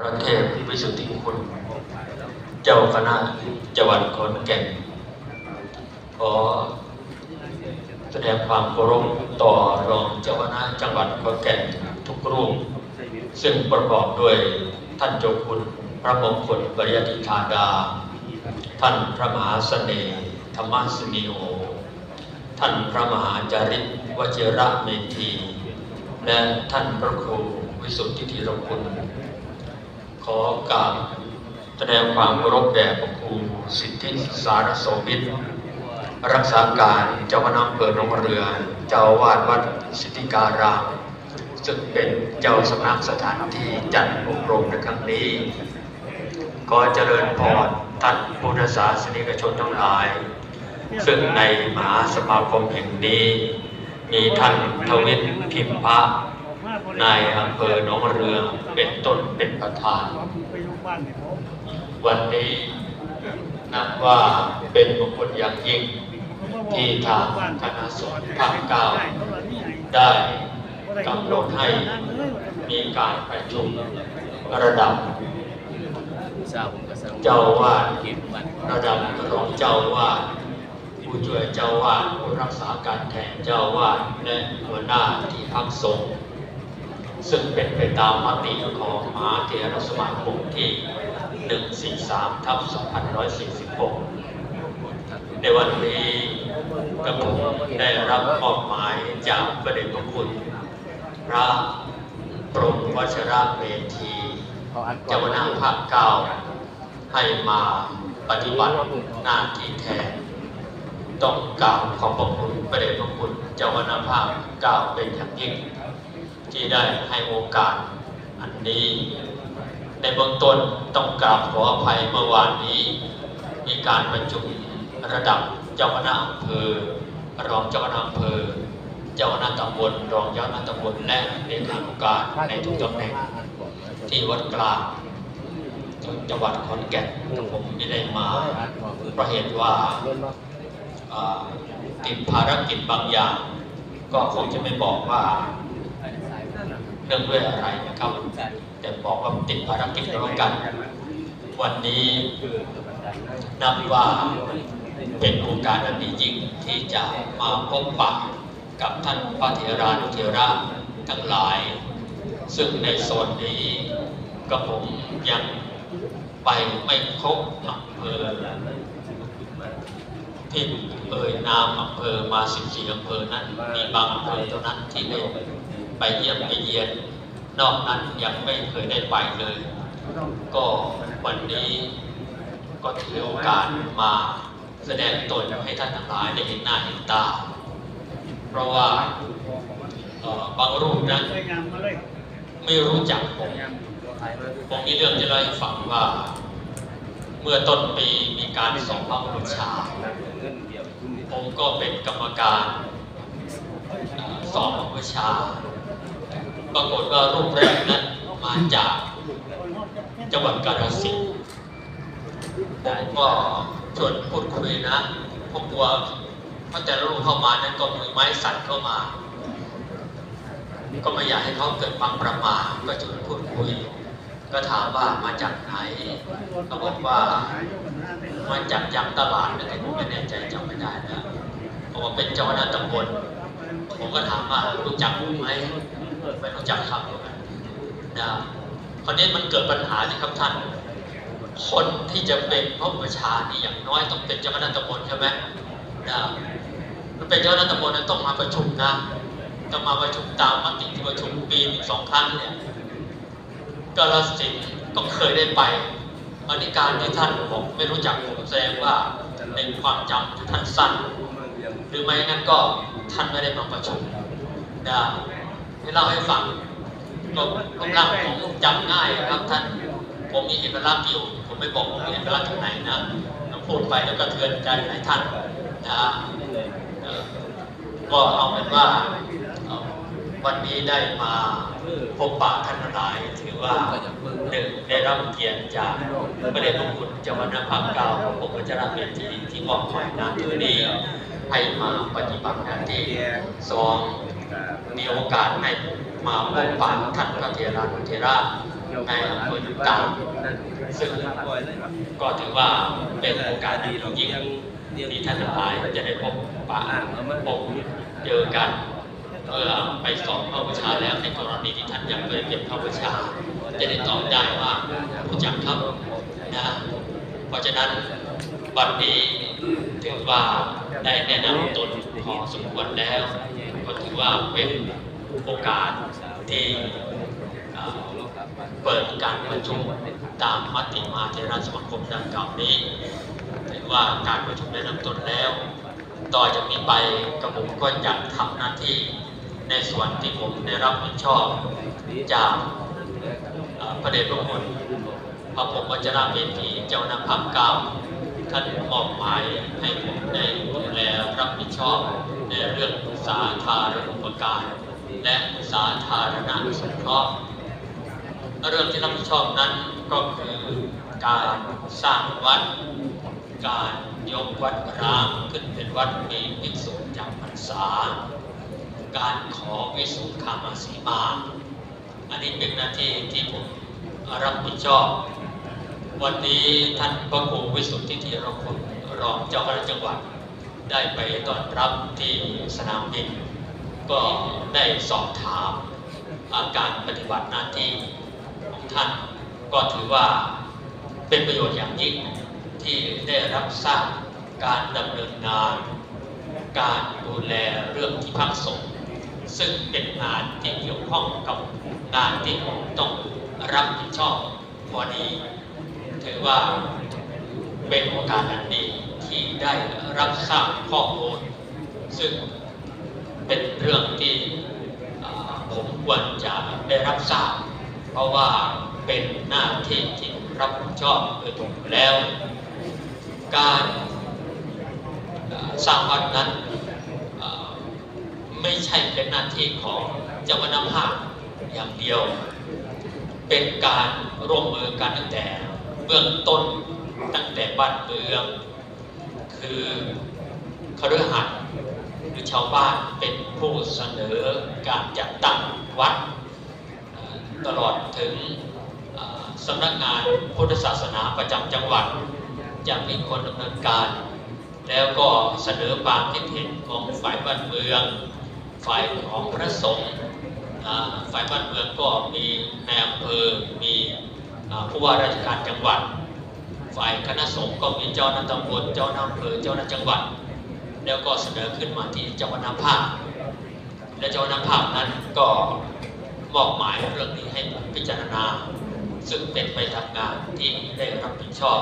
พระเทพวิสุทธิคุณ เจ้าคณะจังหวัดขอนแก่นขอแสดงความเคารพต่อรองเจ้าคณะจังหวัดขอนแก่นทุกรูป ซึ่งประกอบด้วยท่านเจ้าคุณพระมงคลปริยติธาดา ท่านพระมหาเสน่ห์ธรรมสนีโอ ท่านพระมหาจาริกวชิระเมธี และท่านพระครูวิสุทธิธีรคุณ ขอกราบแสดงความเคารพแด่พระครูสิทธิสารโสมิตรรักษาการเจ้าคณะอำเภอหนองเรือ เจ้าวาดวัดสิทธิการาม ซึ่งเป็นเจ้าสำนักสถานที่จัดอบรมในครั้งนี้ขอเจริญพรท่านพุทธศาสนิกชนทั้งหลาย ซึ่งในมหาสมาคมแห่งนี้ มีท่านทวิทพิมพะ นายอำเภอหนองเรือเป็นต้นเป็นประธาน วันนี้นับว่าเป็นมงคลอย่างยิ่งที่ทางคณะสงฆ์ภาคเก้าได้กำหนดให้มีการประชุมระดับ เจ้าวาดระดับรองเจ้าวาดผู้ช่วยเจ้าวาดผู้รักษาการแทนเจ้าอาวาดและหัวหน้าที่พักสงฆ์ ซึ่งเป็นไปตามมติของมหาเถรสมาคมที่ 143ทับ2546 ในวันนี้กระผมได้รับมอบหมายจากประเด็จพระคุณ พระปรมวชระเมธีเขาอัดก่อเจ้านหน้าภาคเก้าให้มาปฏิบัติหน้าที่แทนต้องกล่าวขอบพระคุณประเดชพระคุณเจ้าคณะภาคเก้าเป็นอย่างยิ่ง ที่ได้ให้โอกาสอันนี้ ในเบื้องต้นต้องกราบขออภัยเมื่อวานนี้ มีการประชุมระดับเจ้าคณะอำเภอรองเจ้าคณะอำเภอ เจ้าคณะตำบลรองเจ้าคณะตำบลและเลขานุการในทุกตำแหน่งที่วัดกลางจังหวัดขอนแก่นผมไม่ได้มาเพราะเหตุว่าอ่าติดภารกิจบางอย่าง ก็คงจะไม่บอกว่า เนื่องด้วยอะไรนะครับแต่บอกว่าติดภารกิจร่วมกัน วันนี้นับว่าเป็นโอกาสอันดียิ่งที่จะมาพบปะกับท่านพระเถรานุเถระทั้งหลาย ซึ่งในโซนนี้กับผมยังไปไม่ครบอำเภอที่เอ่ยนามอำเภอมา14อำเภอนั้น มีบางอำเภอเท่านั้นที่ได้ ไปเยี่ยมไปเยียน นอกนั้นยังไม่เคยได้ไปเลย ก็วันนี้ก็ถือโอกาสมาแสดงตนให้ท่านทั้งหลายได้เห็นหน้าเห็นตา เพราะว่าบางรูปนั้นไม่รู้จักผมผมมีเรื่องจะเล่าให้ฟังว่า เมื่อต้นปีมีการสอบพระบูชาผมก็เป็นกรรมการสอบพระบูชา ปรากฏว่ารูปแรกนั้นมาจากจังหวัดกาฬสินธุ์ผมก็ชวนพูดคุยนะผมกลัวเพราะแต่ละรูปเข้ามานั้นก็มือไม้สั่นเข้ามา ก็ไม่อยากให้เขาเกิดความประมาทก็ชวนพูดคุย ก็ถามว่ามาจากไหนเขาบอกว่ามาจากยังตลาดนะแต่ผมไม่แน่ใจจำไม่ได้นะบอกว่าเป็นเจ้าหน้าที่ตำบลผมก็ถามว่ารู้จักผมไหม ไม่รู้จักครับนะคราวนี้มันเกิดปัญหาสิครับท่าน คนที่จะเป็นพระอุปชานี่อย่างน้อยต้องเป็นเจ้าคณะตำบลใช่ไหมนะมันเป็นเจ้าคณะตำบลนั้นต้องมาประชุมนะจะมาประชุมตามมติที่ประชุมปีหนึ่งสองครั้งเนี่ยกาลสินธุ์ก็เคยได้ไปอนุการที่ท่านผมไม่รู้จักผมแสดงว่าในความจำท่านสั้น หรือไม่งั้นก็ท่านไม่ได้มาประชุมนะ ให้เล่าให้ฟังก็รูปร่างผมจำง่ายครับท่าน ผมมีเอกลักษณ์อยู่ ผมไม่บอกผมมีเอกลักษณ์ตรงไหนนะต้องพูดไปแล้วก็เทือนใจหลายท่านนะก็เอาเป็นว่าวันนี้ได้มาพบปะท่านทั้งหลาย ถือว่าหนึ่งได้รับเกียรติจากพระเดชพระคุณเจ้าคณะภาคเก้าของผมวัชรเมธีที่มอบหมายน้าที่นี้ให้มาปฏิบัติหน้าที่สอง มีโอกาสให้มาพบปะท่านพระเถรานุเถระในอำเภอต่างซึ่งก็ถือว่าเป็นโอกาสดียิ่งที่ท่านทั้งหลายจะได้พบปะพบเจอกันเมื่อไปสอบเข้าประชาแล้วในกรณีที่ท่านยังไม่เก็บเข้าประชา จะได้ตอบได้ว่ารู้จักครับนะเพราะฉะนั้นบัดนี้ถือว่าได้แนะนำตนพอสมควรแล้ว ก็ถือว่าเป็นโอกาสที่เปิดการประชุมตามมติมาเทราสมาคมดังกล่าวนี้ถือว่าการประชุมได้เริ่มต้นแล้ว ต่อจากนี้ไปกระผมก็จะทำหน้าที่ในส่วนที่ผมได้รับผิดชอบจากเอ่อพระเดชพระคุณพระผมวัชราเมธีเจ้าหน้าพักเก้าท่านมอบหมายให้ผมได้ดูแลรับผิดชอบ ในเรื่องสาธารณูปการ และสาธารณสงเคราะห์เรื่องที่รับผิดชอบนั้นก็คือการสร้างวัด การยกวัดร้างขึ้นเป็นวัดมีภิกษุจำพรรษา การขอวิสุทธิามาสีมา อันนี้เป็นหน้าที่ที่ผมรับผิดชอบ วันนี้ท่านพระครูวิสุทธิธีรคุณรองเจ้าคณะจังหวัด ได้ไปต้อนรับที่สนามบิน ก็ได้สอบถามอาการปฏิบัติหน้าที่ของท่าน ก็ถือว่าเป็นประโยชน์อย่างยิ่งที่ได้รับทราบการดำเนินงาน การดูแลเรื่องที่พักสงฆ์ซึ่งเป็นงานที่เกี่ยวข้องกับงานที่ผมต้องรับผิดชอบพอดีถือว่าเป็นโอกาสอันดี ที่ได้รับทราบข้อมูล ซึ่งเป็นเรื่องที่ผมควรจะได้รับทราบ เพราะว่าเป็นหน้าที่ที่รับผิดชอบโดยตรงแล้ว การสร้างวัดนั้นไม่ใช่เป็นหน้าที่ของเจ้าคณะภาคอย่างเดียว เป็นการร่วมมือกันตั้งแต่เบื้องต้นตั้งแต่บ้านเมือง คือคฤหัสถ์หรือชาวบ้านเป็นผู้เสนอการจัดตั้งวัด ตลอดถึงสำนักงานพุทธศาสนาประจำจังหวัดจะมีคนดำเนินการ แล้วก็เสนอความคิดเห็นของฝ่ายบ้านเมือง ฝ่ายของพระสงฆ์ฝ่ายบ้านเมืองก็มีในอำเภอมีผู้ว่าราชการจังหวัด ฝ่ายคณะสงฆ์ก็มีเจ้าหน้าตำบลเจ้าหน้าอำเภอเจ้าหน้าจังหวัด แล้วก็เสนอขึ้นมาที่เจ้าหน้าภาคและเจ้าหน้าภาคนั้นก็มอบหมายเรื่องนี้ให้พิจารณา ซึ่งเป็นไปทำงานที่ได้รับผิดชอบ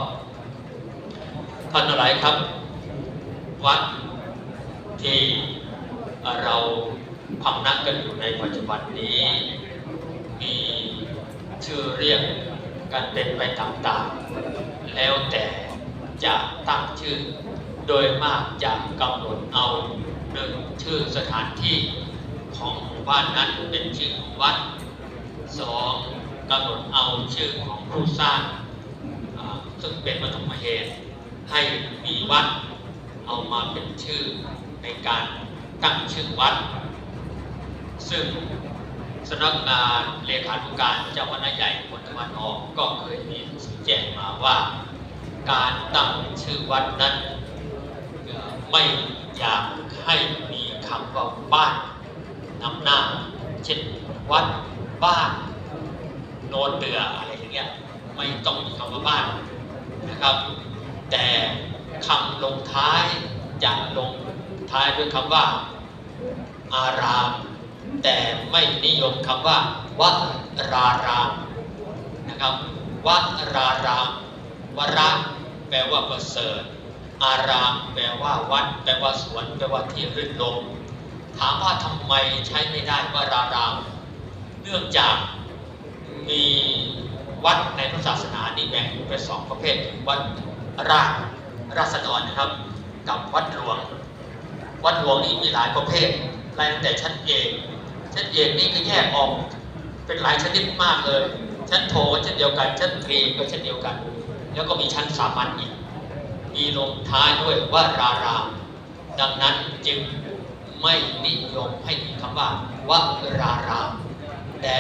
ท่านทั้งหลายครับ วัดที่เราพำนักกันอยู่ในปัจจุบันนี้ มีชื่อเรียกกันเป็นไปต่างๆ แล้วแต่จะตั้งชื่อ โดยมากจะกำหนดเอาหนึ่งชื่อสถานที่ของหมู่บ้านนั้นเป็นชื่อของวัดสองกำหนดเอาชื่อของผู้สร้างซึ่งเป็นปฐมเหตุให้มีวัดเอามาเป็นชื่อในการตั้งชื่อวัด ซึ่ง สำนักงานเลขาธิการเจ้าคณะใหญ่คนตะวันออกก็เคยมีหนังสือแจ้งมาว่า การตั้งชื่อวัดนั้นไม่อยากให้มีคำว่าบ้านนำหน้า เช่นวัดบ้านโนนเดืออะไรอย่างเงี้ยไม่ต้องมีคำว่าบ้านนะครับ แต่คำลงท้ายจะลงท้ายด้วยคำว่า อาราม แต่ไม่นิยมคำว่าวัรารามนะครับวัรารามวระแปลว่าประเสริฐอารามแปลว่าวัด แปลว่าสวน แปลว่าที่รื่นรมถามว่าทำไมใช้ไม่ได้วราราม เนื่องจากมีวัดในพระศาสนานี่แบ่งเป็นสองประเภทคือวัดราชราษฎรนะครับ กับวัดหลวง วัดหลวงนี่มีหลายประเภทไล่ตั้งแต่ชั้นเอก ชั้นเอกนี่ก็แยกออกเป็นหลายชนิดมากเลย ชั้นโทก็ชั้นเดียวกัน ชั้นตรีก็ชั้นเดียวกัน แล้วก็มีชั้นสามัญอีก มีลงท้ายด้วยว่ารารามดังนั้นจึงไม่นิยมให้มีคำว่าว่ารารามแต่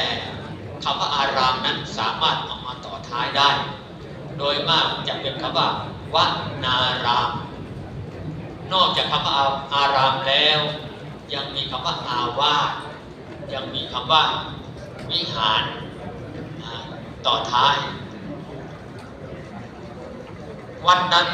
คำว่าอารามนั้นสามารถเอามาต่อท้ายได้ โดยมากจะเป็นคำว่าวานาราม นอกจากคำว่าอารามแล้ว ยังมีคำว่าอาวาส ยังมีคำว่าวิหารต่อท้าย วันนั้น